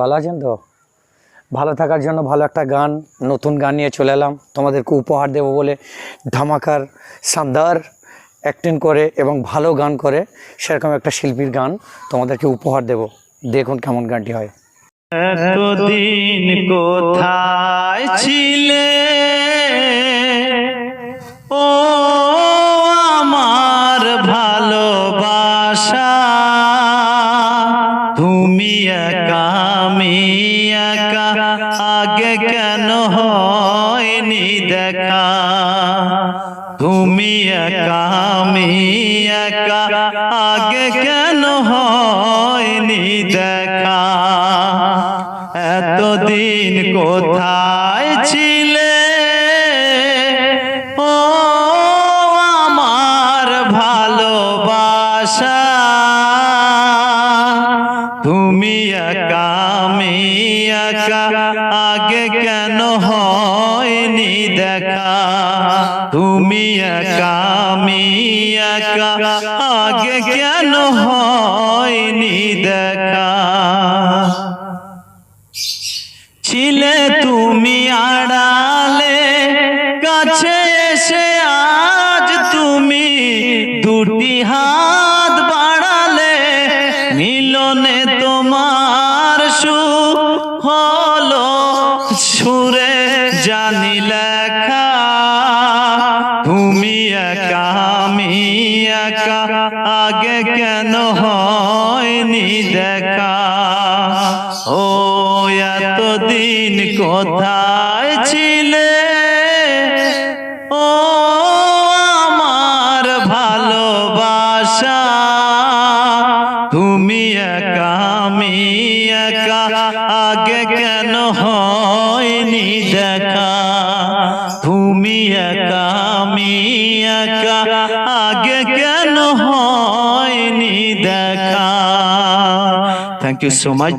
ভালো আছেন তো? ভালো থাকার জন্য ভালো একটা গান, নতুন গান নিয়ে চলে এলাম। তোমাদেরকে উপহার দেবো বলে ধামাকার সান্দার অ্যাক্টিং করে এবং ভালো গান করে সেরকম একটা শিল্পীর গান তোমাদেরকে উপহার দেব। দেখুন কেমন গানটি হয়। আমি একা, আগে কেন হয়নি দেখা? তুমি একা, আমি একা, আগে কেন হয়নি দেখা? এতদিন কোথায় ছিলে? একা আগে কেন হয়নি দেখা? তুমি একা আমি একা আগে কেন হয়নি দেখা? ছিলে তুমি আড়ালে, কাছে এসে আজ তুমি দুটি হাত জানি লেখা, তুমি একা, আমি আগে কেন হয়নি দেখা? ও, এতদিন কোথায় ছিলে? ও, আমার ভালোবাসা, তুমি একা, আমি একা, আগে কেন হয়নি দেখা। তুমি একা একা। আগে কেন হয়নি দেখা? Thank you so much